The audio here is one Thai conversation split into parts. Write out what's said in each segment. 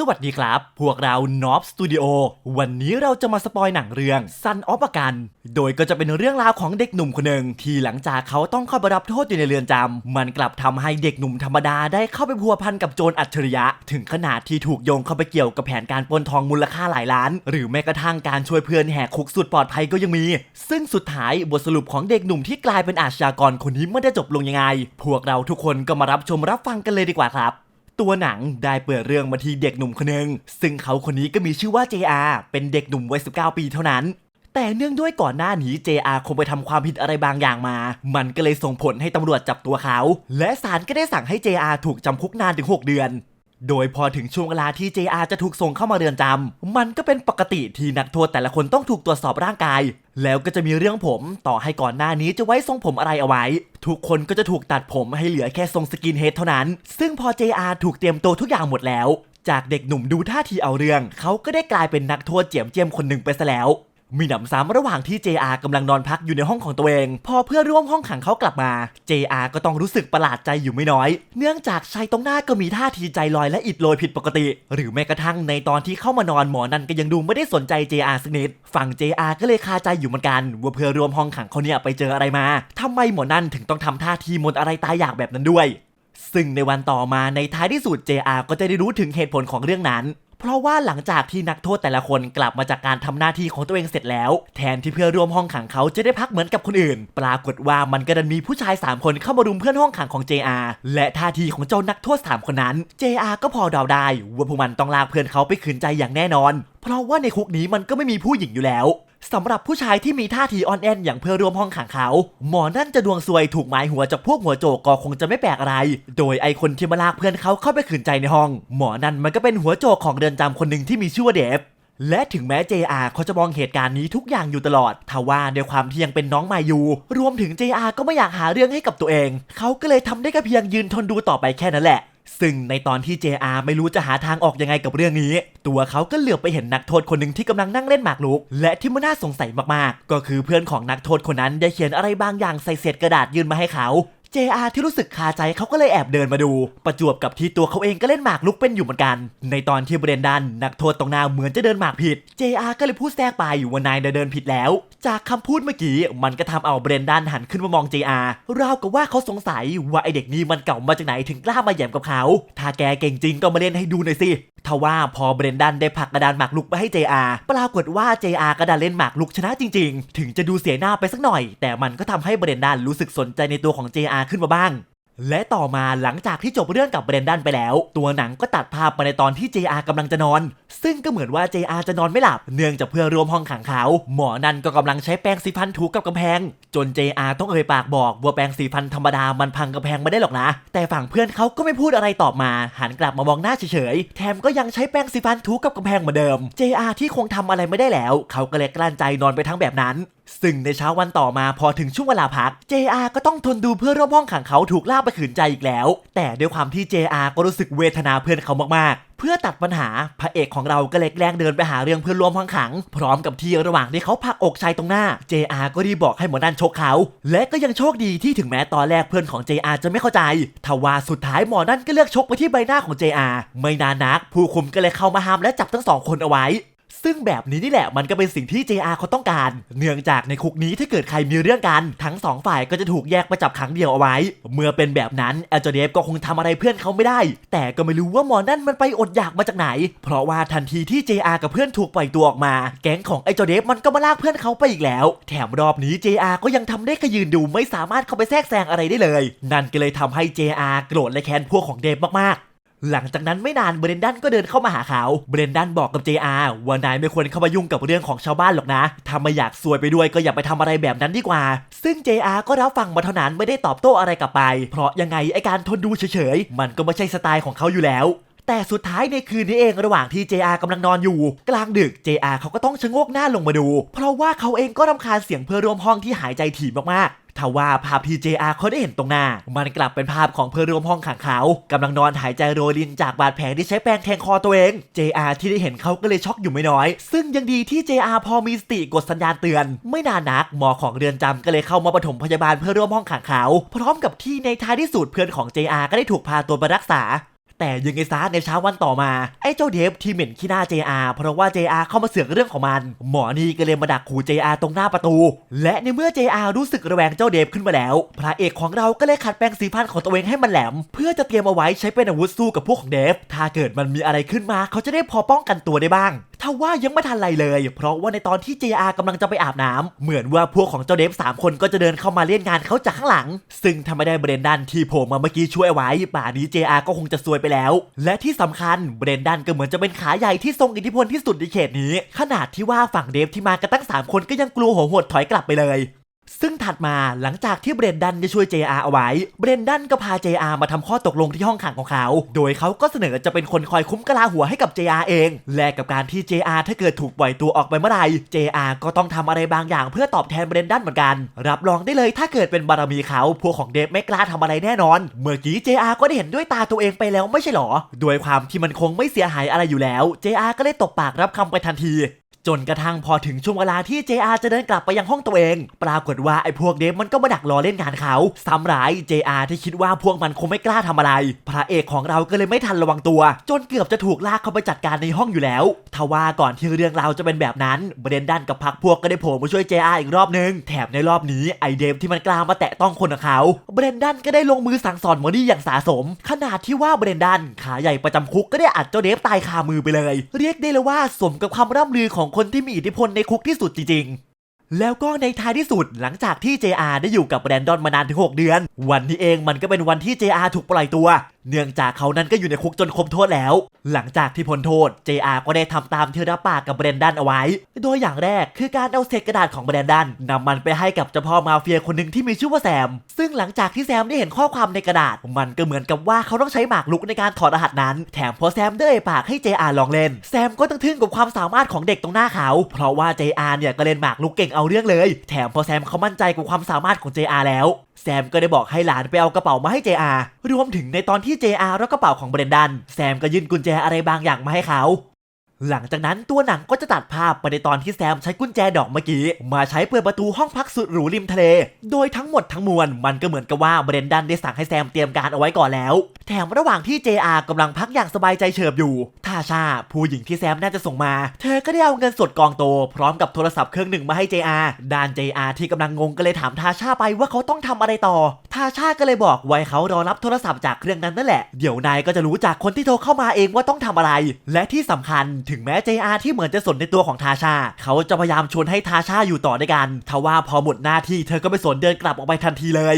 สวัสดีครับ พวกเรา n o b Studio วันนี้เราจะมาสปอยหนังเรื่อง Son of a Gun โดยก็จะเป็นเรื่องราวของเด็กหนุ่มคนหนึ่งที่หลังจากเขาต้องเข้าไปรับโทษอยู่ในเรือนจำมันกลับทำให้เด็กหนุ่มธรรมดาได้เข้าไปพัวพันกับโจรอัจฉริยะ ถึงขนาดที่ถูกโยงเข้าไปเกี่ยวกับแผนการปล้นทองมูลค่าหลายล้าน หรือแม้กระทั่งการช่วยเพื่อนแหกคุกสุดปลอดภัยก็ยังมี ซึ่งสุดท้ายบทสรุปของเด็กหนุ่มที่กลายเป็นอาชญากรคนนี้ไม่ได้จบลงยังไง พวกเราทุกคนก็มารับชมรับฟังกันเลยดีกว่าครับ ตัวหนังได้เปิดเรื่องมาที่เด็กหนุ่มคนหนึ่งซึ่งเขาคนนี้ก็มีชื่อว่า JR เป็นเด็กหนุ่มวัย 19 ปีเท่านั้น แต่เนื่องด้วยก่อนหน้านี้ JR คงไปทำความผิดอะไรบางอย่างมา มันก็เลยส่งผลให้ตำรวจจับตัวเขา และศาลก็ได้สั่งให้ JR ถูกจำคุกนานถึง 6 เดือน โดยพอถึงช่วงเวลาที่ JR จะถูกส่งเข้ามาเรือนจำ มันก็เป็นปกติที่นักโทษแต่ละคนต้องถูกตรวจสอบร่างกาย แล้วก็จะมีเรื่องผม ต่อให้ก่อนหน้านี้จะไว้ทรงผมอะไรเอาไว้ ทุกคนก็จะถูกตัดผมให้เหลือแค่ทรงสกินเฮดเท่านั้น ซึ่งพอ JR ถูกเตรียมตัวทุกอย่างหมดแล้ว จากเด็กหนุ่มดูท่าทีเอาเรื่อง เขาก็ได้กลายเป็นนักโทษเจียมเจียมคนหนึ่งไปซะแล้ว มีหนำซ้ำระหว่างที่ JR กำลังนอนพักอยู่ในห้องของตัวเอง พอเพื่อร่วมห้องขังเขากลับมา JR ก็ต้องรู้สึกประหลาดใจอยู่ไม่น้อย เนื่องจากชายตรงหน้าก็มีท่าทีใจลอยและอิดโรยผิดปกติ หรือแม้กระทั่งในตอนที่เข้ามานอนหมอนันก็ยังดูไม่ได้สนใจ JR สักนิดฝั่ง JR ก็เลยคาใจอยู่เหมือนกัน ว่าเพื่อร่วมห้องขังเขาเนี่ยไปเจออะไรมาทำไมหมอนันถึงต้องทำท่าทีมนอะไรตายอยากแบบนั้นด้วยซึ่งในวันต่อมาในท้ายที่สุด JR ก็จะได้รู้ถึงเหตุผลของเรื่องนั้น เพราะว่าหลังจากที่นักโทษแต่ละคนกลับมาจากการทำหน้าที่ของตัวเองเสร็จแล้ว แทนที่เพื่อนร่วมห้องขังเขาจะได้พักเหมือนกับคนอื่น ปรากฏว่ามันก็ดันมีผู้ชาย 3 คนเข้ามารุมเพื่อนห้องขังของ JR และท่าทีของเจ้านักโทษ 3 คนนั้น JR ก็พอเดาได้ว่าพวกมันต้องลากเพื่อนเขาไปขืนใจอย่างแน่นอน เพราะว่าในคุกนี้มันก็ไม่มีผู้หญิงอยู่แล้ว สำหรับผู้ชายที่มีท่าทีอ่อนแอนอย่างเพื่อร่วมห้องขังเขา หมอนั่นจะดวงซวยถูกหมายหัวจากพวกหัวโจกก็คงจะไม่แปลกอะไร โดยไอคนที่มาลากเพื่อนเขาเข้าไปขืนใจในห้อง หมอนั่นมันก็เป็นหัวโจกของเรือนจำคนหนึ่งที่มีชื่อว่าเดฟและถึงแม้ JR เขาจะมองเหตุการณ์นี้ทุกอย่างอยู่ตลอด ทว่าในความที่ยังเป็นน้องมายู รวมถึง JR ก็ไม่อยากหาเรื่องให้กับตัวเอง เขาก็เลยทำได้แค่เพียงยืนทนดูต่อไปแค่นั้นแหละ ซึ่งในตอนที่ JR ไม่รู้จะหาทางออกยังไงกับเรื่องนี้ ตัวเขาก็เหลือบไปเห็นนักโทษคนหนึ่งที่กำลังนั่งเล่นหมากรุก และที่มันน่าสงสัยมากๆ ก็คือเพื่อนของนักโทษคนนั้นได้เขียนอะไรบางอย่างใส่เศษกระดาษยื่นมาให้เขา JR ที่รู้สึกคาใจเขาก็เลยแอบเดินมาดู ประจวบกับที่ตัวเขาเองก็เล่นหมากลุกเป็นอยู่เหมือนกัน ในตอนที่เบรนดัน นักโทษตรงหน้าเหมือนจะเดินหมากผิด JR ก็เลยพูดแทรกไปว่านายเดินผิดแล้ว จากคำพูดเมื่อกี้ มันก็ทำเอาเบรนดันหันขึ้นมามอง JR ราวกับว่าเขาสงสัยว่าไอเด็กนี่มันเก่ามาจากไหนถึงกล้ามาแย่มกับเขา ถ้าแกเก่งจริงก็มาเล่นให้ดูหน่อยสิทว่าพอเบรนดันได้ผลักกระดานหมากลุกไปให้ JR ปรากฏว่า JR กระดานเล่นหมากลุกชนะจริง ๆ ถึงจะดูเสียหน้าไปสักหน่อย แต่มันก็ทำให้เบรนดันรู้สึกสนใจในตัวของ JR ขึ้นมาบ้าง และต่อมาหลังจากที่จบเรื่องกับเบรนดันไปแล้ว ตัวหนังก็ตัดภาพมาในตอนที่ JR กำลังจะนอน ซึ่งก็เหมือนว่า JR จะนอนไม่หลับ เนื่องจากเพื่อนรวมห้องขังเขา หมอนั่นก็กำลังใช้แปรงสีฟันถูกับกำแพง จน JR ต้องเอ่ยปากบอกว่าแปรงสีฟันธรรมดามันพังกำแพงไม่ได้หรอกนะ แต่ฝั่งเพื่อนเขาก็ไม่พูดอะไรตอบมา หันกลับมามองหน้าเฉยๆ แถมก็ยังใช้แปรงสีฟันถูกับกำแพงเหมือนเดิม JR ที่คงทำอะไรไม่ได้แล้ว เขาก็เลยกลั้นใจนอนไปทั้งแบบนั้น ซึ่งในเช้าวันต่อมาพอถึงช่วงเวลาพัก JR ก็ต้องทนดูเพื่อนร่วมห้องขังเขาถูกล่าไปขืนใจอีกแล้ว แต่ด้วยความที่ JR ก็รู้สึกเวทนาเพื่อนเขามากๆ เพื่อตัดปัญหาพระเอกของเราก็เลยแกล้งเดินไปหาเรื่องเพื่อนร่วมห้องขัง พร้อมกับที่ระหว่างที่เขาผลักอกชายตรงหน้า JR ก็รีบบอกให้หมอนันชกเขา และก็ยังโชคดีที่ถึงแม้ตอนแรกเพื่อนของ JR จะไม่เข้าใจทว่าสุดท้ายหมอนั่นก็เลือกชกไปที่ใบหน้าของ JR ไม่นานนัก ผู้คุมก็เลยเข้ามาห้ามและจับทั้งสองคนเอาไว้ ซึ่งแบบนี้นี่แหละมันก็เป็นสิ่งที่ JR เขาต้องการ เนื่องจากในคุกนี้ถ้าเกิดใครมีเรื่องกัน ทั้งสองฝ่ายก็จะถูกแยกไปจับขังเดี่ยวเอาไว้ เมื่อเป็นแบบนั้นเอลจอเดฟก็คงทำอะไรเพื่อนเขาไม่ได้ แต่ก็ไม่รู้ว่าหมอนั่นมันไปอดอยากมาจากไหน เพราะว่าทันทีที่ JR กับเพื่อนถูกปล่อยตัวออกมา แก๊งของไอจอเดฟมันก็มาลากเพื่อนเขาไปอีกแล้ว แถมรอบนี้ JR ก็ยังทำได้แค่ยืนดูไม่สามารถเข้าไปแทรกแซงอะไรได้เลย นั่นก็เลยทำให้ JR โกรธและแค้นพวกของเดฟมากๆ หลังจากนั้นไม่นานเบรนดันก็เดินเข้ามาหาเขาเบรนดันบอกกับ JR ว่านายไม่ควรเข้ามายุ่งกับเรื่องของชาวบ้านหรอกนะถ้าไม่อยากซวยไปด้วยก็อย่าไปทำอะไรแบบนั้นดีกว่า ซึ่ง JR ก็รับฟังมาเท่านั้นไม่ได้ตอบโต้อะไรกลับไป เพราะยังไงไอการทนดูเฉยๆมันก็ไม่ใช่สไตล์ของเขาอยู่แล้ว แต่สุดท้ายในคืนนี้เองระหว่างที่ JR กำลังนอนอยู่ กลางดึก JR เขาก็ต้องชะโงกหน้าลงมาดู เพราะว่าเขาเองก็รำคาญเสียงเพื่อนร่วมห้องที่หายใจถี่มากๆทว่าภาพที่ JR เขาได้เห็นตรงหน้า มันกลับเป็นภาพของเพื่อนร่วมห้องขังเขากำลังนอนหายใจโรยรินจากบาดแผลที่ใช้แปรงแทงคอตัวเอง JR ที่ได้เห็นเขาก็เลยช็อกอยู่ไม่น้อย ซึ่งยังดีที่ JR พอมีสติกดสัญญาณเตือน ไม่นานนักหมอของเรือนจำก็เลยเข้ามาปฐมพยาบาลเพื่อร่วมห้องขังเขา พร้อมกับที่ในท้ายที่สุดเพื่อนของ JR ก็ได้ถูกพาตัวไปรักษา แต่ยังไงซะในเช้าวันต่อมา ไอ้เจ้าเดฟที่เหม็นขี้หน้า JR เพราะว่า JR เข้ามาเสือกเรื่องของมัน หมอนี่ก็เลยมาดักขู่ JR ตรงหน้าประตู และในเมื่อ JR รู้สึกระแวงเจ้าเดฟขึ้นมาแล้ว พระเอกของเราก็เลยขัดแปลงสีพันของตัวเองให้มันแหลม เพื่อจะเตรียมเอาไว้ใช้เป็นอาวุธสู้กับพวกของเดฟถ้าเกิดมันมีอะไรขึ้นมา เขาจะได้พอป้องกันตัวได้บ้างทว่ายังไม่ทันไรเลย เพราะว่าในตอนที่ JR กำลังจะไปอาบน้ำเหมือนว่าพวกของเจ้าเดฟสามคนก็จะเดินเข้ามาเล่นงานเขาจากข้างหลัง ซึ่งถ้าไม่ได้เบรนดันที่โผล่มาเมื่อกี้ช่วยไว้ป่านนี้ JR ก็คงจะซวยไปแล้ว และที่สำคัญเบรนดันก็เหมือนจะเป็นขาใหญ่ที่ทรงอิทธิพลที่สุดในเขตนี้ ขนาดที่ว่าฝั่งเดฟที่มากันตั้งสามคนก็ยังกลัวหัวหดถอยกลับไปเลย ซึ่งถัดมาหลังจากที่เบรนดันได้ช่วย JR เอาไว้ เบรนดันก็พา JR มาทำข้อตกลงที่ห้องขังของเขา โดยเขาก็เสนอจะเป็นคนคอยคุ้มกะลาหัวให้กับ JR เอง แลกกับการที่ JR ถ้าเกิดถูกปล่อยตัวออกไปเมื่อไหร่ JR ก็ต้องทำอะไรบางอย่างเพื่อตอบแทนเบรนดันเหมือนกัน รับรองได้เลยถ้าเกิดเป็นบารมีเขา พวกของเดฟไม่กล้าทำอะไรแน่นอน เมื่อกี้ JR ก็ได้เห็นด้วยตาตัวเองไปแล้วไม่ใช่หรอ โดยความที่มันคงไม่เสียหายอะไรอยู่แล้ว JR ก็เลยตบปากรับคำไปทันที จนกระทั่งพอถึงช่วงเวลาที่ JR จะเดินกลับไปยังห้องตัวเอง ปรากฏว่าไอ้พวกเดฟมันก็มาดักรอเล่นงานเขาซ้ำร้าย JR ที่คิดว่าพวกมันคงไม่กล้าทำอะไร พระเอกของเราก็เลยไม่ทันระวังตัว จนเกือบจะถูกลากเข้าไปจัดการในห้องอยู่แล้ว ทว่าก่อนที่เรื่องราวจะเป็นแบบนั้นเบรนดันกับพักพวกก็ได้โผล่มาช่วย JR อีกรอบนึง แถมในรอบนี้ไอเดฟที่มันกล้ามาแตะต้องคนของเขาเบรนดันก็ได้ลงมือสั่งสอนมอนี่อย่างสาสม ขนาดที่ว่าเบรนดันขาใหญ่ประจำคุกก็ได้อัดเจ้าเดฟตายคามือไปเลย เรียกได้เลยว่าสมกับความร่ำลือของคนที่มีอิทธิพลในคุกที่สุดจริงๆ แล้วก็ในท้ายที่สุดหลังจากที่ JR ได้อยู่กับแบรนดอนมานานถึง 6 เดือน วันนี้เองมันก็เป็นวันที่ JR ถูกปล่อยตัว เนื่องจากเขานั้นก็อยู่ในคุกจนครบโทษแล้ว หลังจากที่พ้นโทษ JR ก็ได้ทำตามที่รับปากกับแบรนดันเอาไว้ โดยอย่างแรกคือการเอาเศษกระดาษของแบรนดันนำมันไปให้กับเจ้าพ่อมาเฟียคนหนึ่งที่มีชื่อว่าแซม ซึ่งหลังจากที่แซมได้เห็นข้อความในกระดาษ มันก็เหมือนกับว่าเขาต้องใช้หมากรุกในการถอดรหัสนั้น แถมพอแซมได้เอ่ยปากให้ JR ลองเล่น แซมก็ต้องทึ่งกับความสามารถของเด็กตรงหน้าเขา เพราะว่า JR เนี่ยก็เล่นหมากรุกเก่งเอาเรื่องเลย แถมพอแซมเขามั่นใจกับความสามารถของ JR แล้วแซมก็ได้บอกให้หลานไปเอากระเป๋ามาให้ JR รวมถึงในตอนที่ JR รับกระเป๋าของเบรนดัน แซมก็ยื่นกุญแจอะไรบางอย่างมาให้เขา หลังจากนั้นตัวหนังก็จะตัดภาพไปในตอนที่แซมใช้กุญแจดอกเมื่อกี้ มาใช้เปิดประตูห้องพักสุดหรูริมทะเล โดยทั้งหมดทั้งมวลมันก็เหมือนกับว่าเบรนดันได้สั่งให้แซมเตรียมการเอาไว้ก่อนแล้ว แถมระหว่างที่ JR กำลังพักอย่างสบายใจเฉิบอยู่ทาชา ผู้หญิงที่แซมน่าจะส่งมา เธอก็ได้เอาเงินสดกองโต พร้อมกับโทรศัพท์เครื่องหนึ่งมาให้ JR ด้าน JR ที่กำลังงงก็เลยถามทาชาไปว่าเขาต้องทำอะไรต่อทาชาก็เลยบอกไว้เขารอรับโทรศัพท์จากเครื่องนั้นนั่นแหละเดี๋ยวนายก็จะรู้จากคนที่โทรเข้ามาเองว่าต้องทำอะไร และที่สำคัญถึงแม้ JR ที่เหมือนจะสนในตัวของทาชา เขาจะพยายามชวนให้ทาชาอยู่ต่อด้วยกัน ทว่าพอหมดหน้าที่เธอก็ไม่สนเดินกลับออกไปทันทีเลย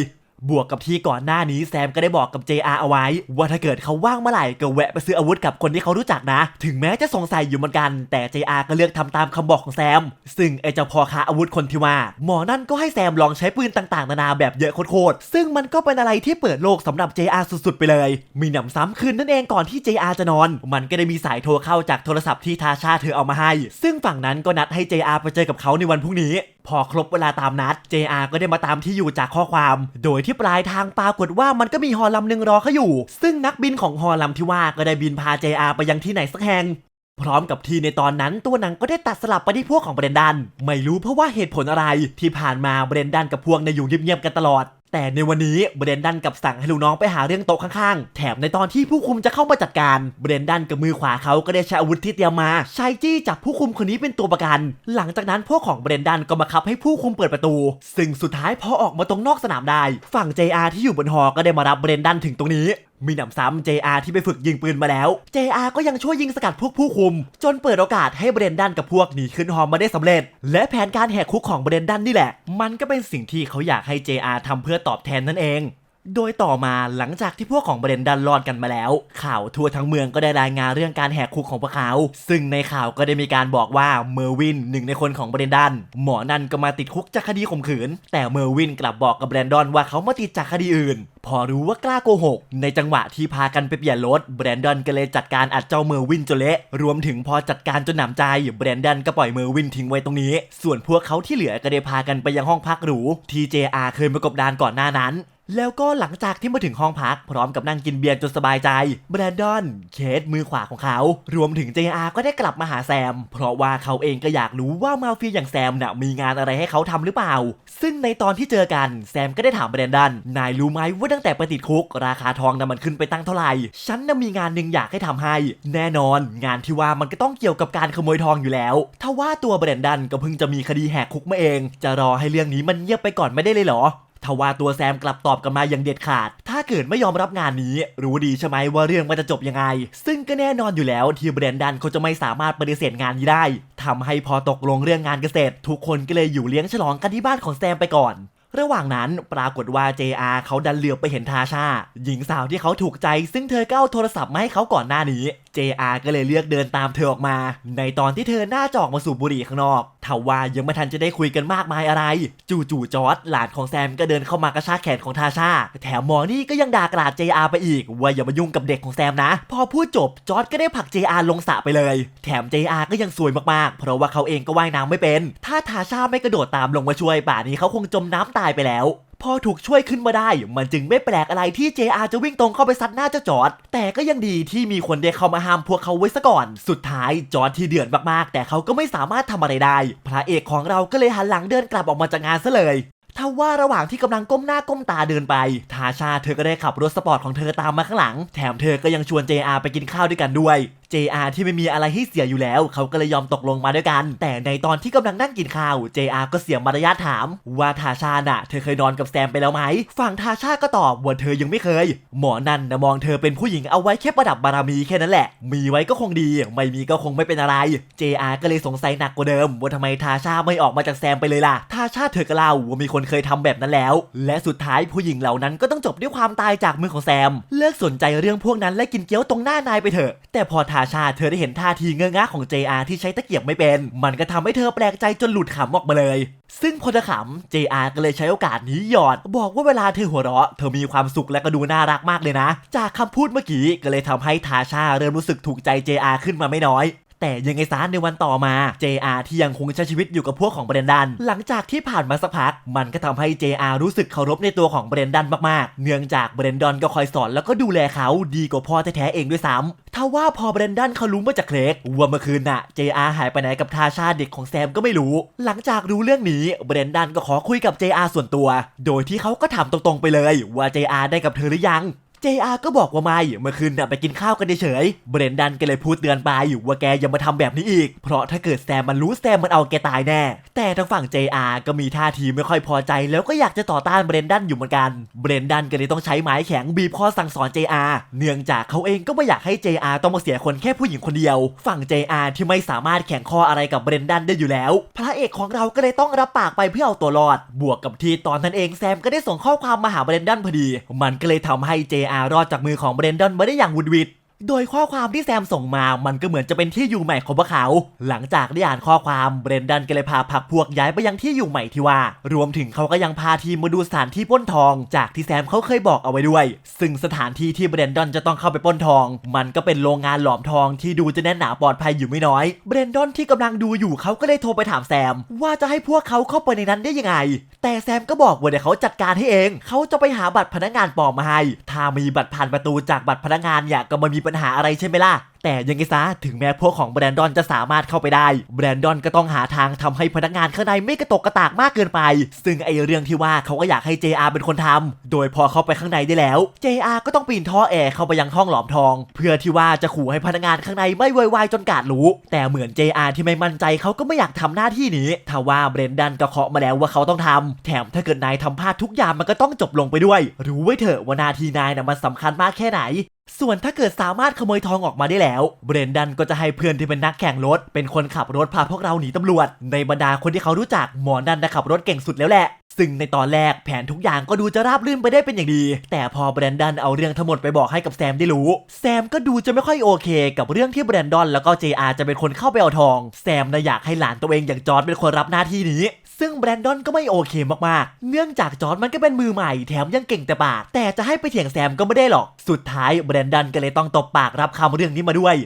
บวกกับที่ก่อนหน้านี้แซมก็ได้บอกกับ JR เอาไว้ ว่าถ้าเกิดเขาว่างเมื่อไหร่ก็แวะไปซื้ออาวุธกับคนที่เขารู้จักนะ ถึงแม้จะสงสัยอยู่เหมือนกัน แต่ JR ก็เลือกทำตามคำบอกของแซม ซึ่งไอเจ้าพอค้าอาวุธคนที่ว่าหมอนั่นก็ให้แซมลองใช้ปืนต่างๆ นานาแบบเยอะโคตรๆซึ่งมันก็เป็นอะไรที่เปิดโลกสำหรับ JR สุดๆ ไปเลย มีหนำซ้ำคืนนั่นเองก่อนที่ JR จะนอน มันก็ได้มีสายโทรเข้าจากโทรศัพท์ที่ทาชาเธอเอามาให้ ซึ่งฝั่งนั้นก็นัดให้ JR ไปเจอกับเขาในวันพรุ่งนี้ พอครบเวลาตามนัด JR ก็ได้มาตามที่อยู่จากข้อความ โดยที่ปลายทางปรากฏว่ามันก็มีฮอลำหนึ่งรอเขาอยู่ ซึ่งนักบินของฮอลำที่ว่าก็ได้บินพา JR ไปยังที่ไหนสักแห่งพร้อมกับที่ในตอนนั้นตัวหนังก็ได้ตัดสลับไปที่พวกของเบรนดัน ไม่รู้เพราะว่าเหตุผลอะไรที่ผ่านมาเบรนดันกับพวกในอยู่เงียบๆกันตลอด แต่ในวันนี้เบรนดันกับสั่งให้ลูกน้องไปหาเรื่องโต๊ะข้างๆ แถมในตอนที่ผู้คุมจะเข้ามาจัดการเบรนดันกับมือขวาเขาก็ได้ใช้อาวุธที่เตรียมมาใช้จี้จับผู้คุมคนนี้เป็นตัวประกัน หลังจากนั้นพวกของเบรนดันก็มาขับให้ผู้คุมเปิดประตู ซึ่งสุดท้ายพอออกมาตรงนอกสนามได้ ฝั่ง JR ที่อยู่บนหอก็ได้มารับเบรนดันถึงตรงนี้ มีหนำซ้ำ JR ที่ไปฝึกยิงปืนมาแล้ว JR ก็ยังช่วยยิงสกัดพวกผู้คุม จนเปิดโอกาสให้เบรนดันกับพวกหนีขึ้นหอมาได้สำเร็จ และแผนการแหกคุกของเบรนดันนี่แหละ มันก็เป็นสิ่งที่เขาอยากให้ JR ทำเพื่อตอบแทนนั่นเอง โดยต่อมาหลังจากที่พวกของเบรนดันรอดกันมาแล้ว ข่าวทั่วทั้งเมืองก็ได้รายงานเรื่องการแหกคุกของพวกเขา ซึ่งในข่าวก็ได้มีการบอกว่าเมอร์วินหนึ่งในคนของเบรนดัน หมอนันก็มาติดคุกจากคดีข่มขืน แต่เมอร์วินกลับบอกกับแบรนดอนว่าเขามาติดจากคดีอื่น พอรู้ว่ากล้าโกหก ในจังหวะที่พากันไปเปลี่ยนรถแบรนดอนก็เลยจัดการอัดเจ้าเมอร์วินจนเละรวมถึงพอจัดการจนหนำใจแบรนดอนก็ปล่อยเมอร์วินทิ้งไว้ตรงนี้ ส่วนพวกเขาที่เหลือก็ได้พากันไปยังห้องพักหรูที่ JR เคยมากบดานก่อนหน้านั้น แล้วก็หลังจากที่มาถึงห้องพักพร้อมกับนั่งกินเบียร์จนสบายใจแบรนดอนเคสมือขวาของเขา รวมถึง JR ก็ได้กลับมาหาแซม เพราะว่าเขาเองก็อยากรู้ว่ามาเฟียอย่างแซมน่ะมีงานอะไรให้เขาทำหรือเปล่า ซึ่งในตอนที่เจอกันแซมก็ได้ถามแบรนดอนนายรู้ไหมว่าตั้งแต่ไปติดคุก ราคาทองน่ะมันขึ้นไปตั้งเท่าไหร่ ฉันน่ะมีงานหนึ่งอยากให้ทำให้ แน่นอน งานที่ว่ามันก็ต้องเกี่ยวกับการขโมยทองอยู่แล้วถ้าว่าตัวแบรนดอนก็เพิ่งจะมีคดีแหกคุกมาเอง จะรอให้เรื่องนี้มันเงียบไปก่อนไม่ได้เลยเหรอ ทว่าตัวแซมกลับตอบกลับมาอย่างเด็ดขาด ถ้าเกิดไม่ยอมรับงานนี้ รู้ดีใช่ไหมว่าเรื่องมันจะจบยังไง ซึ่งก็แน่นอนอยู่แล้วที่แบรนดันเขาจะไม่สามารถปฏิเสธงานนี้ได้ทำให้พอตกลงเรื่องงานเกษตร ทุกคนก็เลยอยู่เลี้ยงฉลองกันที่บ้านของแซมไปก่อนระหว่างนั้นปรากฏว่า JR เขาดันเหลือบไปเห็นทาชา หญิงสาวที่เขาถูกใจ ซึ่งเธอก็เอาโทรศัพท์มาให้เขาก่อนหน้านี้ JR ก็เลยเลือกเดินตามเธอออกมา ในตอนที่เธอหน้าจอกมาสูบบุหรี่ข้างนอกทว่ายังไม่ทันจะได้คุยกันมากมายอะไร จู่ๆจอร์ดหลานของแซมก็เดินเข้ามากระชากแขนของทาชา แถมหมอนี่ก็ยังด่ากราด JR ไปอีก ว่าอย่ามายุ่งกับเด็กของแซมนะ พอพูดจบจอร์ดก็ได้ผลัก JR ลงสระไปเลย แถม JR ก็ยังสวยมากๆ เพราะว่าเขาเองก็ว่ายน้ำไม่เป็น ถ้าทาชาไม่กระโดดตามลงมาช่วยป่านนี้เขาคงจมน้ำตายไปแล้ว พอถูกช่วยขึ้นมาได้ มันจึงไม่แปลกอะไรที่ JR จะวิ่งตรงเข้าไปซัดหน้าเจ้าจอร์ดแต่ก็ยังดีที่มีคนได้เข้ามาห้ามพวกเขาไว้ซะก่อน สุดท้ายจอร์ดที่เดือดมากๆ แต่เขาก็ไม่สามารถทำอะไรได้ พระเอกของเราก็เลยหันหลังเดินกลับออกมาจากงานซะเลยถ้าว่าระหว่างที่กำลังก้มหน้าก้มตาเดินไป ทาชาเธอก็ได้ขับรถสปอร์ตของเธอตามมาข้างหลัง แถมเธอก็ยังชวน JR ไปกินข้าวด้วยกันด้วย JR ที่ไม่มีอะไรให้เสียอยู่แล้ว เขาก็เลยยอมตกลงมาด้วยกัน แต่ในตอนที่กำลังนั่งกินข้าว JR ก็เสียมารยาทถาม ว่าทาชาน่ะ เธอเคยนอนกับแซมไปแล้วไหม ฝั่งทาชาก็ตอบว่าเธอยังไม่เคย หมอนั่นนะมองเธอเป็นผู้หญิงเอาไว้แค่ประดับบารมีแค่นั้นแหละ มีไว้ก็คงดี ไม่มีก็คงไม่เป็นอะไร JR ก็เลยสงสัยหนักกว่าเดิม ว่าทำไมทาชาไม่ออกมาจากแซมไปเลยล่ะ ทาชาเธอก็เล่าว่ามีคนเคยทำแบบนั้นแล้ว และสุดท้ายผู้หญิงเหล่านั้นก็ต้องจบด้วยความตายจากมือของแซม เลิกสนใจเรื่องพวกนั้นและกินเกี๊ยวตรงหน้านายไปเถอะ แต่พอทาชาเธอได้เห็นท่าทีเงื้องะของ JR ที่ใช้ตะเกียบไม่เป็น มันก็ทำให้เธอแปลกใจจนหลุดขำออกมาเลย ซึ่งพอเธอขำ JR ก็เลยใช้โอกาสนี้หยอด บอกว่าเวลาเธอหัวเราะ เธอมีความสุขและก็ดูน่ารักมากเลยนะ จากคำพูดเมื่อกี้ก็เลยทำให้ทาชาเริ่มรู้สึกถูกใจ JR ขึ้นมาไม่น้อย แต่ยังไงซะในวันต่อมา JR ที่ยังคงใช้ชีวิตอยู่กับพวกของเบรนดัน หลังจากที่ผ่านมาสักพัก มันก็ทำให้ JR รู้สึกเคารพในตัวของเบรนดันมากๆ เนื่องจากเบรนดอนก็คอยสอนแล้วก็ดูแลเขาดีกว่าพ่อแท้ๆเองด้วยซ้ำถ้าว่าพอเบรนดันเขารู้มาจากเคลกว่าเมื่อคืนน่ะ JR หายไปไหนกับทาชาเด็กของแซมก็ไม่รู้ หลังจากรู้เรื่องนี้เบรนดันก็ขอคุยกับ JR ส่วนตัว โดยที่เขาก็ถามตรงๆไปเลยว่า JR ได้กับเธอหรือยัง JR ก็บอกว่าไม่เมื่อคืนน่ะไปกินข้าวกันเฉยเบรนดันก็เลยพูดเตือนไปอยู่ว่าแกอย่ามาทำแบบนี้อีก เพราะถ้าเกิดแซมมันรู้แซมมันเอาแกตายแน่ แต่ทางฝั่ง JR ก็มีท่าทีไม่ค่อยพอใจ แล้วก็อยากจะต่อต้านเบรนดันอยู่เหมือนกันเบรนดันก็เลยต้องใช้ไม้แข็งบีบคอสั่งสอน JR เนื่องจากเขาเองก็ไม่อยากให้ JR ต้องมาเสียคนแค่ผู้หญิงคนเดียว ฝั่ง JR ที่ไม่สามารถแข่งข้ออะไรกับเบรนดันได้อยู่แล้ว พระเอกของเราก็เลยต้องรับปากไปเพื่อเอาตัวรอด บวกกับที่ตอนนั้นเองแซมก็ได้ส่งข้อความมาหาเบรนดันพอดี มันก็เลยทำให้ JR รอดจากมือของเบรนดอนมาได้อย่างวุดวิด โดยข้อความที่แซมส่งมา มันก็เหมือนจะเป็นที่อยู่ใหม่ของพวกเขา หลังจากได้อ่านข้อความเบรนดันก็เลยพาพักพวกย้ายไปยังที่อยู่ใหม่ที่ว่า รวมถึงเขาก็ยังพาทีมมาดูสถานที่ป้นทอง จากที่แซมเขาเคยบอกเอาไว้ด้วย ซึ่งสถานที่ที่เบรนดอนจะต้องเข้าไปป้นทอง มันก็เป็นโรงงานหลอมทองที่ดูจะแน่นหนาปลอดภัยอยู่ไม่น้อย เบรนดอนที่กำลังดูอยู่เขาก็เลยโทรไปถามแซม ว่าจะให้พวกเขาเข้าไปในนั้นได้ยังไง แต่แซมก็บอกว่าเดี๋ยวเขาจัดการให้เอง เขาจะไปหาบัตรพนักงานปลอมมาให้ ถ้ามีบัตรผ่านประตูจากบัตรพนักงานเนี่ยก็มันมีปัญหาอะไรใช่ไหมล่ะแต่ยังไงซะถึงแม้พวกของแบรนดอนจะสามารถเข้าไปได้ แบรนดอนก็ต้องหาทางทำให้พนักงานข้างในไม่กระตกกระตากมากเกินไป ซึ่งไอเรื่องที่ว่าเขาก็อยากให้ JR เป็นคนทำโดยพอเข้าไปข้างในได้แล้ว JR ก็ต้องปีนท่อแอร์เข้าไปยังห้องหลอมทอง เพื่อที่ว่าจะขู่ให้พนักงานข้างในไม่วอยวายจนกาดรู้ แต่เหมือน JR ที่ไม่มั่นใจเขาก็ไม่อยากทำหน้าที่นี้ถ้าว่าเบรนดันก็เคาะมาแล้วว่าเขาต้องทำแถมถ้าเกิดนายทำพลาดทุกอย่างมันก็ต้องจบลงไปด้วย รู้ไว้เถอะว่าหนาทีนายนะมันสำคัญมากแค่ไหน ส่วนถ้าเกิดสามารถขโมยทองออกมาได้แล้วเบรนดันก็จะให้เพื่อนที่เป็นนักแข่งรถ เป็นคนขับรถพาพวกเราหนีตำรวจ ในบรรดาคนที่เขารู้จักหมอนันนะขับรถเก่งสุดแล้วแหละซึ่งในตอนแรกแผนทุกอย่างก็ดูจะราบรื่นไปได้เป็นอย่างดี แต่พอแบรนดันเอาเรื่องทั้งหมดไปบอกให้กับแซมได้รู้ แซมก็ดูจะไม่ค่อยโอเค กับเรื่องที่แบรนดอนแล้วก็ JR จะเป็นคนเข้าไปเอาทอง แซมนะอยากให้หลานตัวเองอย่างจอร์ดเป็นคนรับหน้าที่นี้ ซึ่งแบรนดอนก็ไม่โอเคมากๆ เนื่องจากจอร์ดมันก็เป็นมือใหม่แถมยังเก่งแต่ปาก แต่จะให้ไปเถียงแซมก็ไม่ได้หรอก สุดท้ายแบรนดอนก็เลยต้องตบปากรับคำเรื่องนี้มาด้วย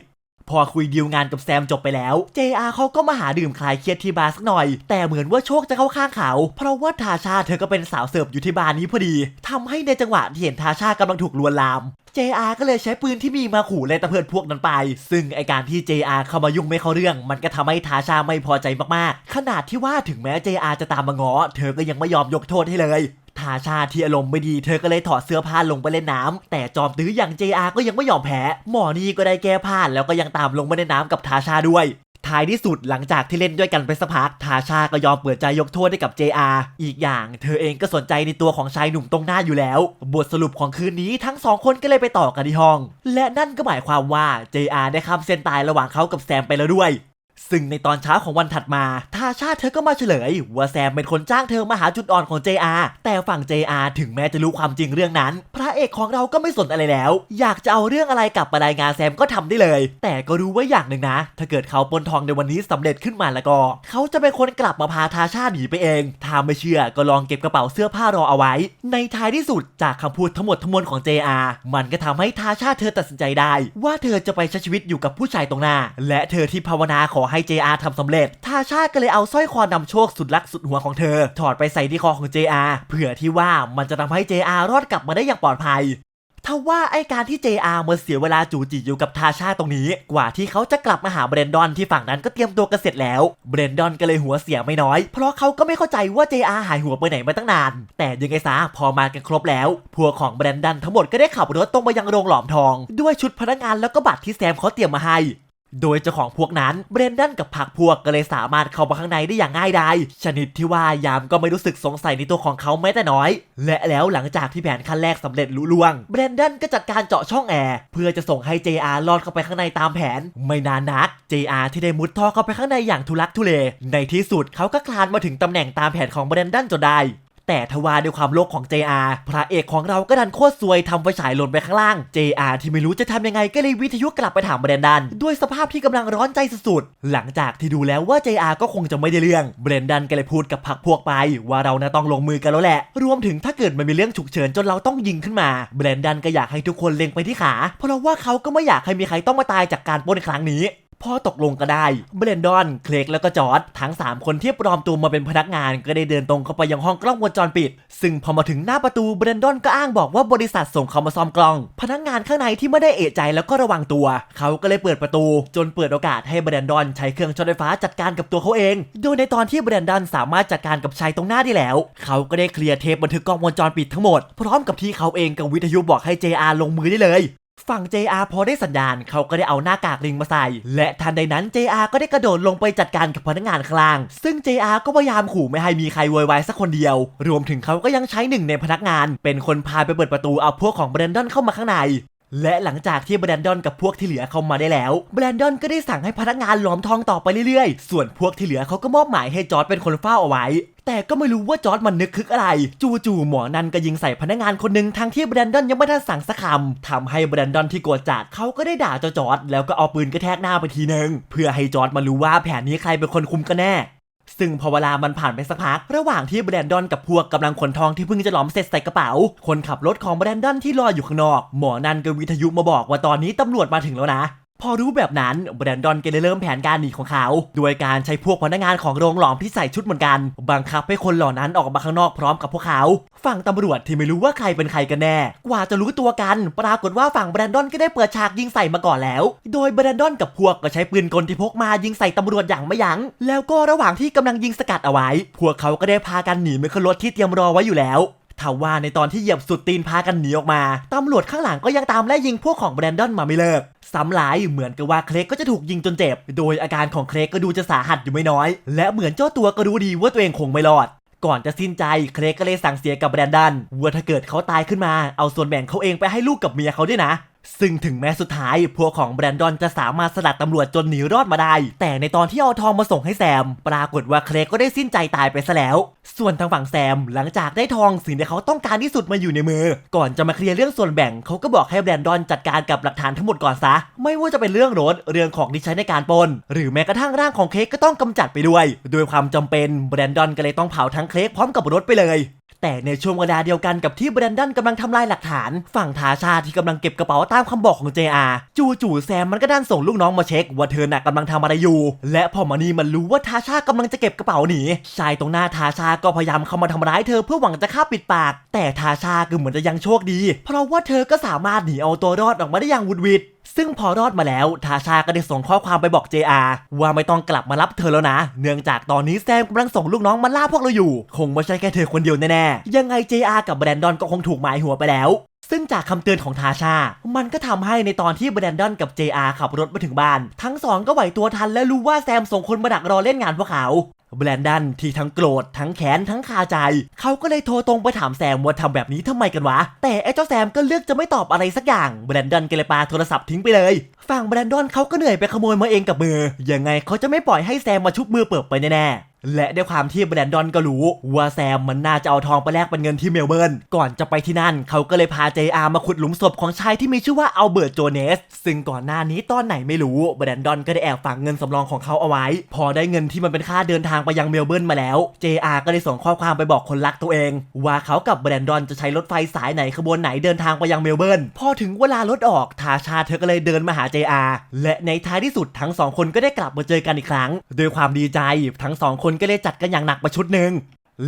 พอคุยดีลงานกับแซมจบไปแล้ว JR เขาก็มาหาดื่มคลายเครียดที่บาร์สักหน่อย แต่เหมือนว่าโชคจะเข้าข้างเขา เพราะว่าทาชาเธอก็เป็นสาวเสิร์ฟอยู่ที่บาร์นี้พอดีทำให้ในจังหวะที่เห็นทาชากำลังถูกลวนลาม JR ก็เลยใช้ปืนที่มีมาขู่เลยตะเพิดพวกนั้นไป ซึ่งไอการที่ JR เข้ามายุ่งไม่เข้าเรื่อง มันก็ทำให้ทาชาไม่พอใจมากๆ ขนาดที่ว่าถึงแม้ JR จะตามมาง้อ เธอก็ยังไม่ยอมยกโทษให้เลย ทาชาที่อารมณ์ไม่ดีเธอก็เลยถอดเสื้อผ้าลงไปเล่นน้ำแต่จอมตื้ออย่าง JR ก็ยังไม่ยอมแพ้หมอนี่ก็ได้แก้ผ้าแล้วก็ยังตามลงไปในน้ำกับทาชาด้วยท้ายที่สุดหลังจากที่เล่นด้วยกันไปสักพักทาชาก็ยอมเปิดใจยกโทษให้กับ JR อีกอย่าง เธอเองก็สนใจในตัวของชายหนุ่มตรงหน้าอยู่แล้ว บทสรุปของคืนนี้ทั้งสองคนก็เลยไปต่อกันที่ห้อง และนั่นก็หมายความว่า JR ได้ข้ามเส้นตายระหว่างเขากับแซมไปแล้วด้วย ซึ่งในตอนเช้าของวันถัดมา ทาชาเธอก็มาเฉลย ว่าแซมเป็นคนจ้างเธอมาหาจุดอ่อนของ JR แต่ฝั่ง JR ถึงแม้จะรู้ความจริงเรื่องนั้น พระเอกของเราก็ไม่สนอะไรแล้ว อยากจะเอาเรื่องอะไรกลับมารายงานแซมก็ทำได้เลย แต่ก็รู้ว่าอย่างหนึ่งนะ ถ้าเกิดเขาปนทองในวันนี้สำเร็จขึ้นมาแล้วก็ เขาจะเป็นคนกลับมาพาทาชาหนีไปเอง ถ้าไม่เชื่อก็ลองเก็บกระเป๋าเสื้อผ้ารอเอาไว้ ในท้ายที่สุดจากคำพูดทั้งหมดทั้งมวลของ JR มันก็ทำให้ทาชาเธอตัดสินใจได้ ว่าเธอจะไปใช้ชีวิตอยู่กับผู้ชายตรงหน้า และเธอที่ภาวนาขอให้ JR ทำสำเร็จ ทาชาก็เลยเอาสร้อยคอนำโชคสุดลักสุดหัวของเธอ ถอดไปใส่ที่คอของ JR เผื่อที่ว่ามันจะทำให้ JR รอดกลับมาได้อย่างปลอดภัยทว่าไอการที่ JR มาเสียเวลาจูจีอยู่กับทาชาตรงนี้ กว่าที่เขาจะกลับมาหาเบรนดอนที่ฝั่งนั้นก็เตรียมตัวกันเสร็จแล้ว เบรนดอนก็เลยหัวเสียไม่น้อย เพราะเขาก็ไม่เข้าใจว่า JR หายหัวไปไหนมาตั้งนาน แต่ยังไงซะพอมากันครบแล้ว พวกของเบรนดอนทั้งหมดก็ได้ขับรถตรงมายังโรงหลอมทอง ด้วยชุดพนักงานแล้วก็บัตรที่แซมเขาเตรียมมาให้ โดยเจ้าของพวกนั้นเบรนดันกับผักพวกก็เลยสามารถเข้ามาข้างในได้อย่างง่ายดายชนิดที่ว่ายามก็ไม่รู้สึกสงสัยในตัวของเขาแม้แต่น้อย และแล้วหลังจากที่แผนขั้นแรกสำเร็จลุล่วงเบรนดันก็จัดการเจาะช่องแอร์เพื่อจะส่งให้ JR ลอดเข้าไปข้างในตามแผน ไม่นานนัก JR ที่ได้มุดท่อเข้าไปข้างในอย่างทุลักทุเล ในที่สุดเขาก็คลานมาถึงตำแหน่งตามแผนของเบรนดันจนได้ แต่ทว่าด้วยความโลภของ JR พระเอกของเราก็ดันโคตรซวยทำไฟฉายหล่นไปข้างล่าง JR ที่ไม่รู้จะทำยังไงก็เลยวิทยุกลับไปถามเบรนดัน ด้วยสภาพที่กำลังร้อนใจสุดๆ หลังจากที่ดูแล้วว่า JR ก็คงจะไม่ได้เรื่องเบรนดันก็เลยพูดกับพักพวกไป ว่าเรานะต้องลงมือกันแล้วแหละ รวมถึงถ้าเกิดมันมีเรื่องฉุกเฉินจนเราต้องยิงขึ้นมาเบรนดันก็อยากให้ทุกคนเล็งไปที่ขา เพราะว่าเขาก็ไม่อยากให้มีใครต้องมาตายจากการปล้นครั้งนี้ พ่อตกลงก็ได้ เบรนดอน เคลกแล้วก็จอร์ดทั้ง 3 คนที่ปลอมตัวมาเป็นพนักงาน ก็ได้เดินตรงเข้าไปยังห้องกล้องวงจรปิด ซึ่งพอมาถึงหน้าประตูเบรนดอนก็อ้างบอกว่าบริษัทส่งเขามาซ่อมกล้อง พนักงานข้างในที่ไม่ได้เอะใจแล้วก็ระวังตัว เขาก็เลยเปิดประตู จนเปิดโอกาสให้เบรนดอนใช้เครื่องช็อตไฟฟ้าจัดการกับตัวเขาเอง โดยในตอนที่เบรนดอนสามารถจัดการกับชายตรงหน้าได้แล้ว เขาก็ได้เคลียร์เทปบันทึกกล้องวงจรปิดทั้งหมดพร้อมกับที่เขาเองกับวิทยุบอกให้ JR ลงมือได้เลย ฝั่ง JR พอได้สัญญาณเขาก็ได้เอาหน้ากากลิงมาใส่ และทันใดนั้น JR ก็ได้กระโดดลงไปจัดการกับพนักงานกลาง ซึ่ง JR ก็พยายามขู่ไม่ให้มีใครวอยวายสักคนเดียว รวมถึงเขาก็ยังใช้หนึ่งในพนักงาน เป็นคนพาไปเปิดประตูเอาพวกของเบรนดอนเข้ามาข้างใน และหลังจากที่แบรนดอนกับพวกที่เหลือเข้ามาได้แล้ว แบรนดอนก็ได้สั่งให้พนักงานล้อมทองต่อไปเรื่อยๆ ส่วนพวกที่เหลือเขาก็มอบหมายให้จอร์ดเป็นคนเฝ้าเอาไว้ แต่ก็ไม่รู้ว่าจอร์ดมันนึกคึกอะไร จู่ๆหมอนันก็ยิงใส่พนักงานคนหนึ่งทั้งที่แบรนดอนยังไม่ได้สั่งสักคำทำให้แบรนดอนที่โกรธจัดเขาก็ได้ด่าเจ้าจอร์ดแล้วก็เอาปืนกระแทกหน้าไปทีนึงเพื่อให้จอร์ดมารู้ว่าแผนนี้ใครเป็นคนคุมกันแน่ ซึ่งพอเวลามันผ่านไปสักพัก ระหว่างที่แบรนดอนกับพวกกำลังขนทองที่เพิ่งจะหลอมเสร็จใส่กระเป๋า คนขับรถของแบรนดอนที่รออยู่ข้างนอก หมอนันก็วิทยุมาบอกว่าตอนนี้ตำรวจมาถึงแล้วนะ พอรู้แบบนั้นแบรนดอนก็เลยเริ่มแผนการหนีของเขา โดยการใช้พวกพนักงานของโรงหลอมที่ใส่ชุดเหมือนกัน บังคับให้คนเหล่านั้นออกมาข้างนอกพร้อมกับพวกเขา ฝั่งตำรวจที่ไม่รู้ว่าใครเป็นใครกันแน่ กว่าจะรู้ตัวกัน ปรากฏว่าฝั่งแบรนดอนก็ได้เปิดฉากยิงใส่มาก่อนแล้ว โดยแบรนดอนกับพวกก็ใช้ปืนกลที่พกมายิงใส่ตำรวจอย่างไม่ยัง้ง แล้วก็ระหว่างที่กำลังยิงสกัดเอาไว้ พวกเขาก็ได้พากันหนีไปขึ้นรถที่เตรียมรอไว้อยู่แล้วทว่าในตอนที่เหยียบสุดตีนพากันหนีออกมา ตำรวจข้างหลังก็ยังตามไล่ยิงพวกของแบรนดอนมาไม่เลิก ซ้ำหลายเหมือนกับว่าเครกก็จะถูกยิงจนเจ็บ โดยอาการของเครกก็ดูจะสาหัสอยู่ไม่น้อย และเหมือนเจ้าตัวก็รู้ดีว่าตัวเองคงไม่รอด ก่อนจะสิ้นใจเครกก็เลยสั่งเสียกับแบรนดันว่าถ้าเกิดเขาตายขึ้นมาเอาส่วนแบ่งเขาเองไปให้ลูกกับเมียเขาด้วยนะ ซึ่งถึงแม้สุดท้ายพวกของแบรนดอนจะสามารถสลัดตำรวจจนหนีรอดมาได้ แต่ในตอนที่เอาทองมาส่งให้แซม ปรากฏว่าเครกก็ได้สิ้นใจตายไปซะแล้ว ส่วนทางฝั่งแซม หลังจากได้ทองสิ่งที่เขาต้องการที่สุดมาอยู่ในมือ ก่อนจะมาเคลียร์เรื่องส่วนแบ่งเขาก็บอกให้แบรนดอนจัดการกับหลักฐานทั้งหมดก่อนซะ ไม่ว่าจะเป็นเรื่องรถเรื่องของที่ใช้ในการปนหรือแม้กระทั่งร่างของเค้กก็ต้องกำจัดไปด้วย โดยความจำเป็นแบรนดอนก็เลยต้องเผาทั้งเค้กพร้อมกับรถไปเลย แต่ในช่วงเวลาเดียวกันกับที่แบรนดอนกำลังทำลายหลักฐาน ฝั่งทาชาที่กำลังเก็บกระเป๋าตามคำบอกของ JR จู่ๆแซมมันก็ดันส่งลูกน้องมาเช็ค ว่าเธอน่ะกำลังทำอะไรอยู่ และพอมานี่มันรู้ว่าทาชากำลังจะเก็บกระเป๋าหนีชายตรงหน้าทาชาก็พยายามเข้ามาทำร้ายเธอเพื่อหวังจะฆ่าปิดปาก แต่ทาชาก็เหมือนจะยังโชคดี เพราะว่าเธอก็สามารถหนีเอาตัวรอดออกมาได้อย่างวุดวิด ซึ่งพอรอดมาแล้ว ทาชาก็ได้ส่งข้อความไปบอก JR ว่าไม่ต้องกลับมารับเธอแล้วนะ เนื่องจากตอนนี้แซมกำลังส่งลูกน้องมาล่าพวกเราอยู่ คงไม่ใช่แค่เธอคนเดียวแน่ๆ ยังไง JR กับแบรนดอนก็คงถูกหมายหัวไปแล้ว ซึ่งจากคำเตือนของทาชา มันก็ทำให้ในตอนที่แบรนดอนกับ JR ขับรถมาถึงบ้าน ทั้งสองก็ไหวตัวทันและรู้ว่าแซมส่งคนมาดักรอเล่นงานพวกเขา แบรนดอนที่ทั้งโกรธทั้งแค้นทั้งคาใจ เขาก็เลยโทรตรงไปถามแซมว่าทำแบบนี้ทำไมกันวะ แต่ไอ้เจ้าแซมก็เลือกจะไม่ตอบอะไรสักอย่างแบรนดอนก็เลยปาโทรศัพท์ทิ้งไปเลยฝั่งแบรนดอนเขาก็เหนื่อยไปขโมยมาเองกับมือยังไงเขาจะไม่ปล่อยให้แซมมาชุบมือเปิบไปแน่ๆ และด้วยความที่แบรนดอนก็รู้ว่าแซมมันน่าจะเอาทองไปแลกเป็นเงินที่เมลเบิร์นก่อนจะไปที่นั่น เขาก็เลยพา JR มาขุดหลุมศพของชายที่มีชื่อว่าอัลเบิร์ตโจเนส ซึ่งก่อนหน้านี้ตอนไหนไม่รู้แบรนดอนก็ได้แอบฝากเงินสำรองของเขาเอาไว้ พอได้เงินที่มันเป็นค่าเดินทางไปยังเมลเบิร์นมาแล้ว JR ก็ได้ส่งข้อความไปบอกคนรักตัวเอง ว่าเขากับแบรนดอนจะใช้รถไฟสายไหนขบวนไหนเดินทางไปยังเมลเบิร์นพอถึงเวลารถออกทาชาเธอก็เลยเดินมาหา JR และในท้ายที่สุดทั้งสองคนก็ได้กลับมาเจอกันอีกครั้งด้วยความดีใจทั้งสองคนก็เลยจัดกันอย่างหนักมาชุดหนึ่ง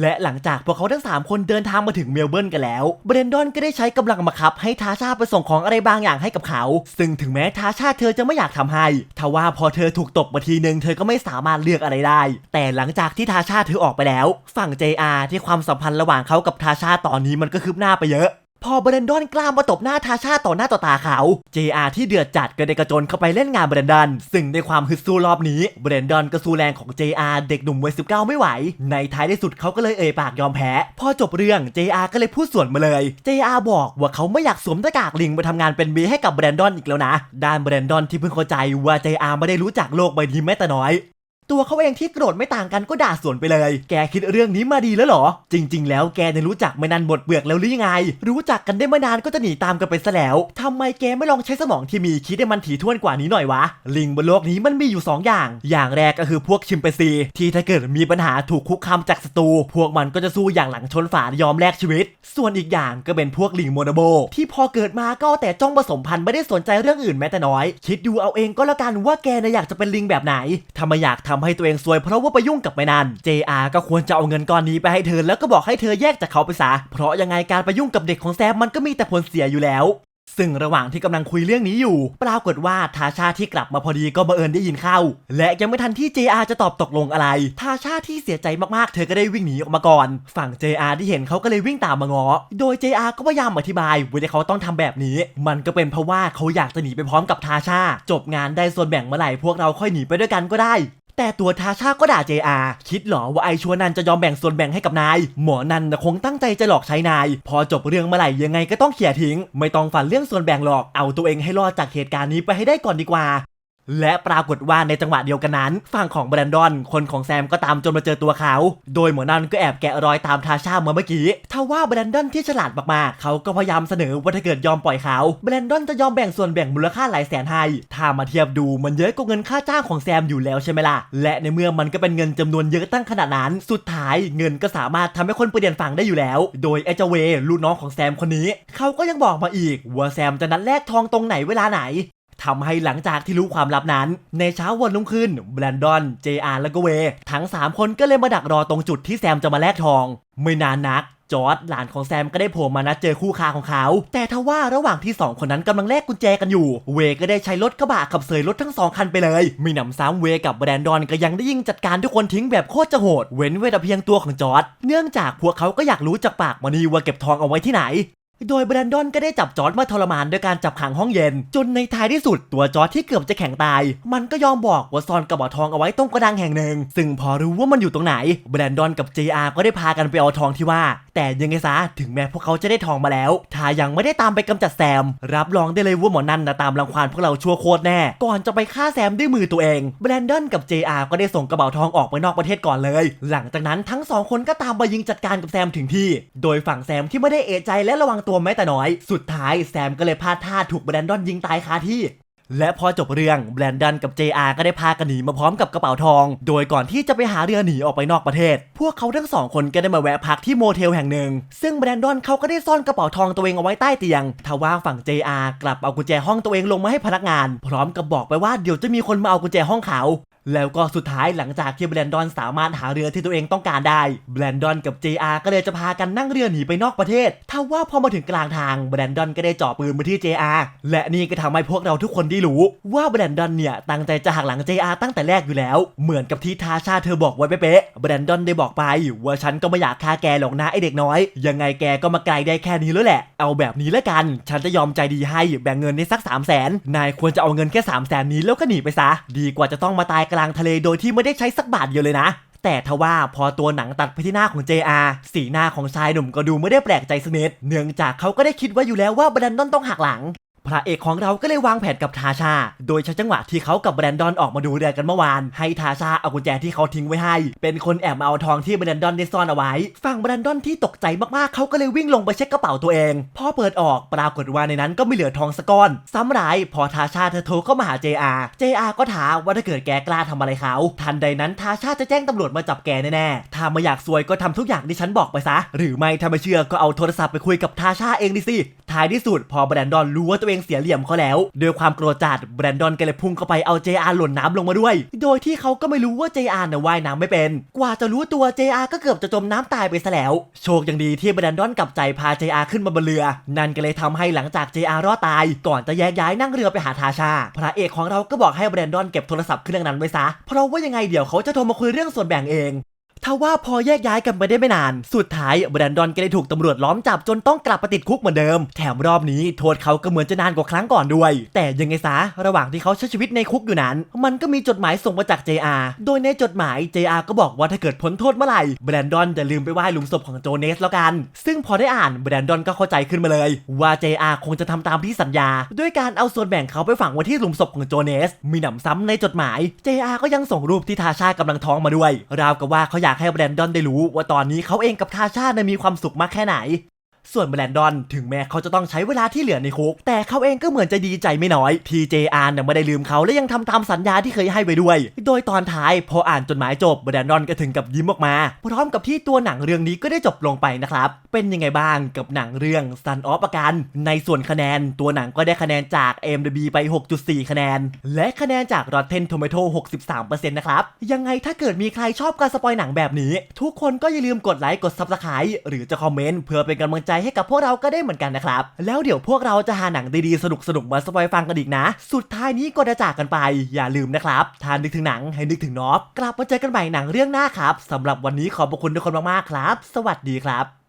และหลังจากพวกเขาทั้ง 3 คนเดินทางมาถึงเมลเบิร์นกันแล้ว เบรนดอนก็ได้ใช้กำลังบังคับ ให้ทาชาไปส่งของอะไรบางอย่างให้กับเขา ซึ่งถึงแม้ทาชาเธอจะไม่อยากทำให้ ทว่าพอเธอถูกตบมาทีนึง เธอก็ไม่สามารถเลือกอะไรได้ แต่หลังจากที่ทาชาเธอออกไปแล้ว ฝั่ง JR ที่ความสัมพันธ์ระหว่างเขากับทาชาตอนนี้มันก็คืบหน้าไปเยอะ พอเบรนดอนกล้ามาตบหน้าทาชาต่อหน้าต่อตาเขา JR ที่เดือดจัดก็ได้กระโจนเข้าไปเล่นงานเบรนดอน ซึ่งในความฮึดสู้รอบนี้เบรนดอนก็สู้แรงของ JR เด็กหนุ่มวัย19 ไม่ไหว ในท้ายที่สุดเขาก็เลยเอ่ยปากยอมแพ้ พอจบเรื่อง JR ก็เลยพูดสวนมาเลย JR บอกว่าเขาไม่อยากสวมหน้ากากลิงไปทำงานเป็นเบให้กับเบรนดอนอีกแล้วนะด้านเบรนดอนที่เพิ่งเข้าใจว่า JR ไม่ได้รู้จักโลกใบนี้แม้แต่น้อย ตัวเขาเองที่โกรธไม่ต่างกันก็ด่าสวนไปเลย แกคิดเรื่องนี้มาดีแล้วเหรอ จริง ๆ แล้วแกเนี่ยรู้จักไม่นานหมดเบือกแล้วหรือยังไง รู้จักกันได้ไม่นานก็จะหนีตามกันไปซะแล้วทำไมแกไม่ลองใช้สมองที่มีคิดให้มันถี่ถ้วนกว่านี้หน่อยวะ ลิงบนโลกนี้มันมีอยู่ 2 อย่าง อย่างแรกก็คือพวกชิมเปซี ที่ถ้าเกิดมีปัญหาถูกคุกคามจากศัตรู พวกมันก็จะสู้อย่างหลังชนฝายอมแลกชีวิต ส่วนอีกอย่างก็เป็นพวกลิงโมโนโบ ที่พอเกิดมาก็แต่จ้องผสมพันธุ์ไม่ได้สนใจเรื่องอื่นแม้แต่น้อย คิดดูเอาเองก็แล้วกันว่าแกน่ะอยากจะเป็นลิงแบบไหนถ้าไมอยากทำให้ตัวเองซวยเพราะว่าไปยุ่งกับไม่นาน JR ก็ควรจะเอาเงินก้อนนี้ไปให้เธอแล้วก็บอกให้เธอแยกจากเขาไปซะเพราะยังไงการไปยุ่งกับเด็กของแซมมันก็มีแต่ผลเสียอยู่แล้วซึ่งระหว่างที่กำลังคุยเรื่องนี้อยู่ ปรากฏว่าทาชาที่กลับมาพอดีก็บังเอิญได้ยินเข้า และยังไม่ทันที่ JR จะตอบตกลงอะไร ทาชาที่เสียใจมากๆ เธอก็ได้วิ่งหนีออกมาก่อน ฝั่ง JR ที่เห็นเขาก็เลยวิ่งตามมาง้อโดย JR ก็พยายามอธิบายว่าที่เขาต้องทำแบบนี้ มันก็เป็นเพราะว่าเขาอยากจะหนีไปพร้อมกับทาชา จบงานได้ส่วนแบ่งเมื่อไหร่พวกเราค่อยหนีไปด้วยกันก็ได้ แต่ตัวทาชาก็ด่า JR คิดเหรอว่าไอชัวนันจะยอมแบ่งส่วนแบ่งให้กับนาย หมอนันคงตั้งใจจะหลอกใช้นาย พอจบเรื่องเมื่อไหร่ยังไงก็ต้องเขี่ยทิ้ง ไม่ต้องฝันเรื่องส่วนแบ่งหรอก เอาตัวเองให้รอดจากเหตุการณ์นี้ไปให้ได้ก่อนดีกว่า และปรากฏว่าในจังหวะเดียวกันนั้น ฝั่งของแบรนดอน คนของแซมก็ตามจนมาเจอตัวเขา โดยหมอนันก็แอบแกะรอยตามทาชามาเมื่อกี้ถ้าว่าแบรนดอนที่ฉลาดมากๆ เขาก็พยายามเสนอว่าถ้าเกิดยอมปล่อยเขา แบรนดอนจะยอมแบ่งส่วนแบ่งมูลค่าหลายแสนให้ ถ้ามาเทียบดูมันเยอะกว่าเงินค่าจ้างของแซมอยู่แล้วใช่ไหมล่ะ และในเมื่อมันก็เป็นเงินจำนวนเยอะตั้งขนาดนั้น สุดท้ายเงินก็สามารถทำให้คนเปลี่ยนฝั่งได้อยู่แล้ว โดยไอเจเวลูกน้องของแซมคนนี้ เขาก็ยังบอกมาอีกว่าแซมจะนัดแลกทองตรงไหนเวลาไหน ทำให้หลังจากที่รู้ความลับนั้น ในเช้าวันรุ่งขึ้นแบรนดอน JR และก็เว ทั้ง 3 คนก็เลยมาดักรอตรงจุดที่แซมจะมาแลกทอง ไม่นานนักจอร์ดหลานของแซมก็ได้โผล่มานัดเจอคู่ค้าของเขา แต่ทว่าระหว่างที่ 2 คนนั้นกำลังแลกกุญแจกันอยู่ เวก็ได้ใช้รถกระบะขับเสยรถทั้งสองคันไปเลยมีหนำซ้ำเวกับแบรนดอนก็ยังได้ยิงจัดการทุกคนทิ้งแบบโคตรจะโหด เว้นไว้แต่เพียงตัวของจอร์ดเนื่องจากพวกเขาก็อยากรู้จากปากมานีว่าเก็บทองเอาไว้ที่ไหน โดยแบรนดอนก็ได้จับจอร์ดมาทรมานด้วยการจับขังห้องเย็น จนในท้ายที่สุดตัวจอร์ดที่เกือบจะแข็งตาย มันก็ยอมบอกว่าซ่อนกระบอกทองเอาไว้ตรงกระดังแห่งหนึ่ง ซึ่งพอรู้ว่ามันอยู่ตรงไหนแบรนดอนกับ JR ก็ได้พากันไปเอาทองที่ว่า แต่ยังไงซะถึงแม้พวกเขาจะได้ทองมาแล้ว ถ้ายังไม่ได้ตามไปกำจัดแซม รับรองได้เลยว่าหมอนั่นนะตามรังควานพวกเราชั่วโคตรแน่ ก่อนจะไปฆ่าแซมด้วยมือตัวเองแบรนดอนกับ JR ก็ได้ส่งกระเป๋าทองออกไปนอกประเทศก่อนเลย หลังจากนั้นทั้งสองคนก็ตามไปยิงจัดการกับแซมถึงที่ โดยฝั่งแซมที่ไม่ได้เอะใจและระวังตัวแม้แต่น้อย สุดท้ายแซมก็เลยพลาดท่าถูกแบรนดอนยิงตายคาที่ และพอจบเรื่องแบรนดอนกับ JR ก็ได้พากันหนีมาพร้อมกับกระเป๋าทอง โดยก่อนที่จะไปหาเรือหนีออกไปนอกประเทศ พวกเขาทั้งสองคนก็ได้มาแวะพักที่โมเทลแห่งหนึ่ง ซึ่งแบรนดอนเขาก็ได้ซ่อนกระเป๋าทองตัวเองเอาไว้ใต้เตียง ทว่าฝั่ง JR กลับเอากุญแจห้องตัวเองลงมาให้พนักงาน พร้อมกับบอกไปว่าเดี๋ยวจะมีคนมาเอากุญแจห้องเขา แล้วก็สุดท้ายหลังจากที่แบรนดอนสามารถหาเรือที่ตัวเองต้องการได้ แบรนดอนกับ JR ก็เลยจะพากันนั่งเรือหนีไปนอกประเทศถ้าว่าพอมาถึงกลางทางแบรนดอนก็ได้จ่อปืนมาที่ JR และนี่ก็ทำให้พวกเราทุกคนได้รู้ ว่าแบรนดอนเนี่ยตั้งใจจะหักหลัง JR ตั้งแต่แรกอยู่แล้ว เหมือนกับที่ทาชาเธอบอกไว้เป๊ะแบรนดอนได้บอกไปว่าฉันก็ไม่อยากฆ่าแกหรอกนะไอเด็กน้อย ยังไงแกก็มาไกลได้แค่นี้แล้วแหละ เอาแบบนี้แล้วกัน ฉันจะยอมใจดีให้แบ่งเงินได้สัก3 0 0แสนนายควรจะเอาเงินแค่3 0 0แสนนี้แล้วก็หนีไปซะ ดีกว่าจะต้องมาตายกกลางทะเลโดยที่ไม่ได้ใช้สักบาทเดียวเลยนะแต่ทว่าพอตัวหนังตัดไปที่หน้าของ JR สีหน้าของชายหนุ่มก็ดูไม่ได้แปลกใจสักนิดเนื่องจากเขาก็ได้คิดไว้อยู่แล้วว่าแบรนดอนต้องหักหลัง พระเอกของเราก็เลยวางแผนกับทาชา โดยใช้จังหวะที่เขากับแบรนดอนออกมาดูเรือกันเมื่อวาน ให้ทาชาเอากุญแจที่เขาทิ้งไว้ให้ เป็นคนแอบมาเอาทองที่แบรนดอนได้ซ่อนเอาไว้ ฝั่งแบรนดอนที่ตกใจมากๆ เขาก็เลยวิ่งลงไปเช็คกระเป๋าตัวเอง พอเปิดออกปรากฏว่าในนั้นก็ไม่เหลือทองสักก้อนซ้ำร้ายพอทาชาเธอโทรเข้ามาหา JR JR ก็ถามว่าถ้าเกิดแกกล้าทำอะไรเขา ทันใดนั้นทาชาจะแจ้งตำรวจมาจับแกแน่ๆถ้าไม่อยากซวยก็ทำทุกอย่างที่ฉันบอกไปซะ หรือไม่ถ้าไม่เชื่อก็เอาโทรศัพท์ไปคุยกับทาชาเองดิสิท้ายที่สุดพอแบรนดอนรู้ว่าตัวเองเสียเหลี่ยมเขาแล้วด้วยความโกรธจัดแบรนดอนก็เลยพุ่งเข้าไปเอา JR หล่นน้ำลงมาด้วย โดยที่เขาก็ไม่รู้ว่า JR น่ะว่ายน้ำไม่เป็น กว่าจะรู้ตัว JR ก็เกือบจะจมน้ำตายไปซะแล้ว โชคยังดีที่แบรนดอนกลับใจพา JR ขึ้นมาบนเรือ นั่นก็เลยทำให้หลังจาก JR รอดตาย ก่อนจะแยกย้ายนั่งเรือไปหาทาชา พระเอกของเราก็บอกให้แบรนดอนเก็บโทรศัพท์เครื่องนั้นไว้ซะ เพราะว่ายังไงเดี๋ยวเขาจะโทรมาคุยเรื่องส่วนแบ่งเอง ทว่าพอแยกย้ายกันไปได้ไม่นาน สุดท้ายแบรนดอนก็ได้ถูกตำรวจล้อมจับจนต้องกลับไปติดคุกเหมือนเดิม แถมรอบนี้โทษเขาก็เหมือนจะนานกว่าครั้งก่อนด้วย แต่ยังไงซะ ระหว่างที่เขาใช้ชีวิตในคุกอยู่นั้น มันก็มีจดหมายส่งมาจาก JR โดยในจดหมาย JR ก็บอกว่าถ้าเกิดพ้นโทษเมื่อไหร่แบรนดอนจะลืมไปไหว้หลุมศพของโจเนสแล้วกัน ซึ่งพอได้อ่านแบรนดอนก็เข้าใจขึ้นมาเลย ว่า JR คงจะทำตามที่สัญญา ด้วยการเอาส่วนแบ่งเขาไปฝังไว้ที่หลุมศพของโจเนส มีหนำซ้ำในจดหมาย JR ก็ยังส่งรูปที่ทาชากำลังท้องมาด้วย ราวกับว่าเขาอยากให้แบรนดอนได้รู้ว่าตอนนี้เขาเองกับทาชาเนี่ยมีความสุขมากแค่ไหน ส่วนแบรนดอนถึงแม้เขาจะต้องใช้เวลาที่เหลือในคุก แต่เขาเองก็เหมือนจะดีใจไม่น้อยที่ JR เนี่ยไม่ได้ลืมเขาและยังทำตามสัญญาที่เคยให้ไว้ด้วย โดยตอนท้ายพออ่านจดหมายจบแบรนดอนก็ถึงกับยิ้มออกมา พร้อมกับที่ตัวหนังเรื่องนี้ก็ได้จบลงไปนะครับ เป็นยังไงบ้างกับหนังเรื่อง Sun of ประกัน ในส่วนคะแนนตัวหนังก็ได้คะแนนจาก MDB ไป 6.4 คะแนน และคะแนนจาก Rotten Tomato 63%นะครับ ยังไงถ้าเกิดมีใครชอบการสปอยหนังแบบนี้ ทุกคนก็อย่าลืมกดไลค์กด Subscribe หรือจะคอมเมนต์เพื่อเป็นกำลังใจให้กับพวกเราก็ได้เหมือนกันนะครับ แล้วเดี๋ยวพวกเราจะหาหนังดีๆสนุกๆมาสปอยฟังกันอีกนะ สุดท้ายนี้ก็จะจากกันไป อย่าลืมนะครับถ้านึกถึงหนังให้นึกถึงนอฟกลับมาเจอกันใหม่หนังเรื่องหน้าครับสำหรับวันนี้ขอบคุณทุกคนมากๆครับ สวัสดีครับ